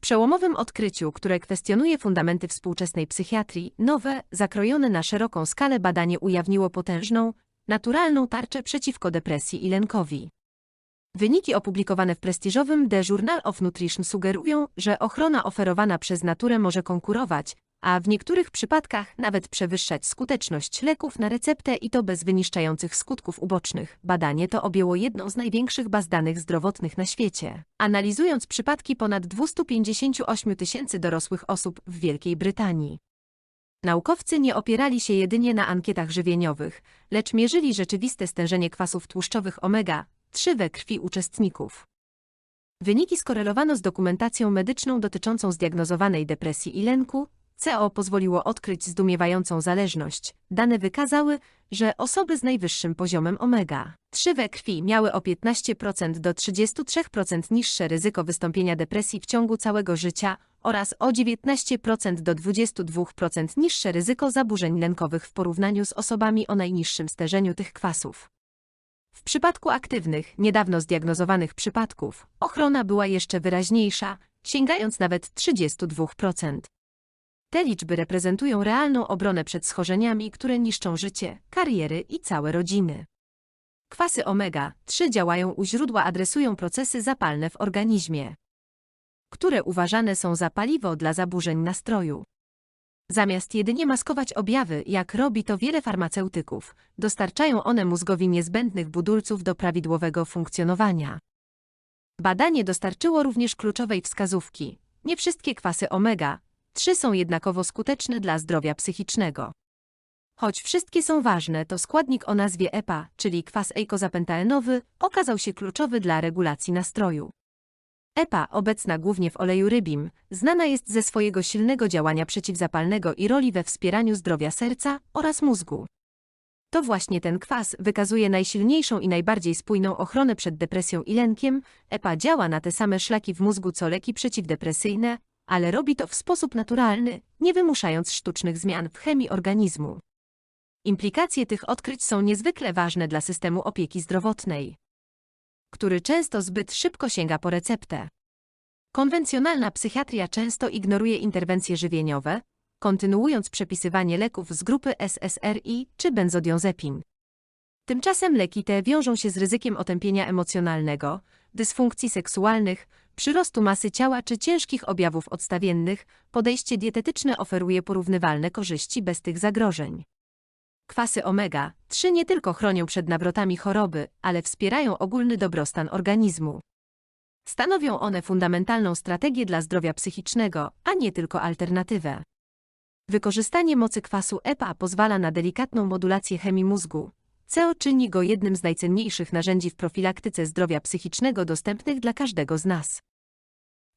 W przełomowym odkryciu, które kwestionuje fundamenty współczesnej psychiatrii, nowe, zakrojone na szeroką skalę badanie ujawniło potężną, naturalną tarczę przeciwko depresji i lękowi. Wyniki opublikowane w prestiżowym The Journal of Nutrition sugerują, że ochrona oferowana przez naturę może konkurować, a w niektórych przypadkach nawet przewyższać skuteczność leków na receptę i to bez wyniszczających skutków ubocznych. Badanie to objęło jedną z największych baz danych zdrowotnych na świecie, analizując przypadki ponad 258 tysięcy dorosłych osób w Wielkiej Brytanii. Naukowcy nie opierali się jedynie na ankietach żywieniowych, lecz mierzyli rzeczywiste stężenie kwasów tłuszczowych omega-3 we krwi uczestników. Wyniki skorelowano z dokumentacją medyczną dotyczącą zdiagnozowanej depresji i lęku, CO pozwoliło odkryć zdumiewającą zależność. Dane wykazały, że osoby z najwyższym poziomem omega-3 we krwi miały o 15% do 33% niższe ryzyko wystąpienia depresji w ciągu całego życia oraz o 19% do 22% niższe ryzyko zaburzeń lękowych w porównaniu z osobami o najniższym stężeniu tych kwasów. W przypadku aktywnych, niedawno zdiagnozowanych przypadków, ochrona była jeszcze wyraźniejsza, sięgając nawet 32%. Te liczby reprezentują realną obronę przed schorzeniami, które niszczą życie, kariery i całe rodziny. Kwasy omega-3 działają u źródła, adresują procesy zapalne w organizmie, które uważane są za paliwo dla zaburzeń nastroju. Zamiast jedynie maskować objawy, jak robi to wiele farmaceutyków, dostarczają one mózgowi niezbędnych budulców do prawidłowego funkcjonowania. Badanie dostarczyło również kluczowej wskazówki. Nie wszystkie kwasy omega Trzy są jednakowo skuteczne dla zdrowia psychicznego. Choć wszystkie są ważne, to składnik o nazwie EPA, czyli kwas eikozapentaenowy, okazał się kluczowy dla regulacji nastroju. EPA, obecna głównie w oleju rybim, znana jest ze swojego silnego działania przeciwzapalnego i roli we wspieraniu zdrowia serca oraz mózgu. To właśnie ten kwas wykazuje najsilniejszą i najbardziej spójną ochronę przed depresją i lękiem. EPA działa na te same szlaki w mózgu co leki przeciwdepresyjne, ale robi to w sposób naturalny, nie wymuszając sztucznych zmian w chemii organizmu. Implikacje tych odkryć są niezwykle ważne dla systemu opieki zdrowotnej, który często zbyt szybko sięga po receptę. Konwencjonalna psychiatria często ignoruje interwencje żywieniowe, kontynuując przepisywanie leków z grupy SSRI czy benzodiazepin. Tymczasem leki te wiążą się z ryzykiem otępienia emocjonalnego, dysfunkcji seksualnych, przyrostu masy ciała czy ciężkich objawów odstawiennych, podejście dietetyczne oferuje porównywalne korzyści bez tych zagrożeń. Kwasy omega-3 nie tylko chronią przed nawrotami choroby, ale wspierają ogólny dobrostan organizmu. Stanowią one fundamentalną strategię dla zdrowia psychicznego, a nie tylko alternatywę. Wykorzystanie mocy kwasu EPA pozwala na delikatną modulację chemii mózgu, CO czyni go jednym z najcenniejszych narzędzi w profilaktyce zdrowia psychicznego dostępnych dla każdego z nas.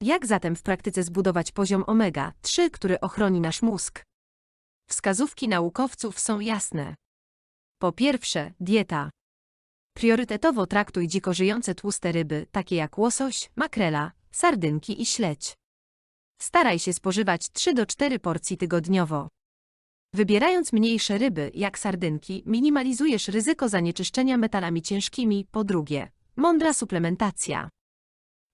Jak zatem w praktyce zbudować poziom omega-3, który ochroni nasz mózg? Wskazówki naukowców są jasne. Po pierwsze, dieta. Priorytetowo traktuj dziko żyjące tłuste ryby, takie jak łosoś, makrela, sardynki i śledź. Staraj się spożywać 3 do 4 porcji tygodniowo. Wybierając mniejsze ryby, jak sardynki, minimalizujesz ryzyko zanieczyszczenia metalami ciężkimi. Po drugie, mądra suplementacja.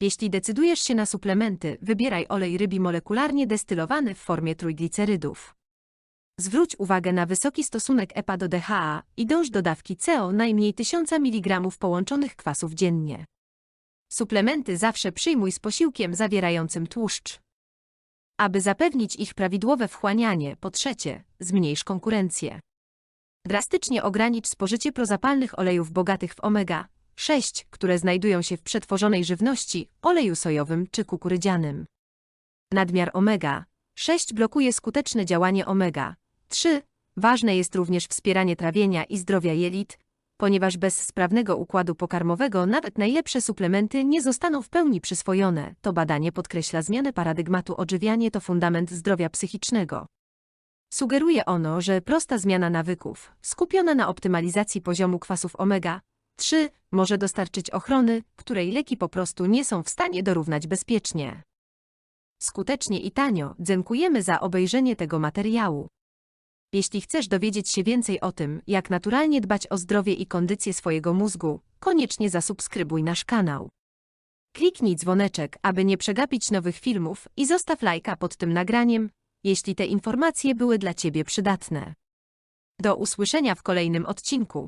Jeśli decydujesz się na suplementy, wybieraj olej rybi molekularnie destylowany w formie trójglicerydów. Zwróć uwagę na wysoki stosunek EPA do DHA i dąż do dawki CO najmniej 1000 mg połączonych kwasów dziennie. Suplementy zawsze przyjmuj z posiłkiem zawierającym tłuszcz. Aby zapewnić ich prawidłowe wchłanianie, po trzecie, zmniejsz konkurencję. Drastycznie ogranicz spożycie prozapalnych olejów bogatych w omega-6, które znajdują się w przetworzonej żywności, oleju sojowym czy kukurydzianym. Nadmiar omega-6 blokuje skuteczne działanie omega-3. Ważne jest również wspieranie trawienia i zdrowia jelit, ponieważ bez sprawnego układu pokarmowego nawet najlepsze suplementy nie zostaną w pełni przyswojone. To badanie podkreśla zmianę paradygmatu odżywianie to fundament zdrowia psychicznego. Sugeruje ono, że prosta zmiana nawyków, skupiona na optymalizacji poziomu kwasów omega-3, może dostarczyć ochrony, której leki po prostu nie są w stanie dorównać bezpiecznie. Skutecznie i tanio dziękujemy za obejrzenie tego materiału. Jeśli chcesz dowiedzieć się więcej o tym, jak naturalnie dbać o zdrowie i kondycję swojego mózgu, koniecznie zasubskrybuj nasz kanał. Kliknij dzwoneczek, aby nie przegapić nowych filmów i zostaw lajka pod tym nagraniem, jeśli te informacje były dla Ciebie przydatne. Do usłyszenia w kolejnym odcinku.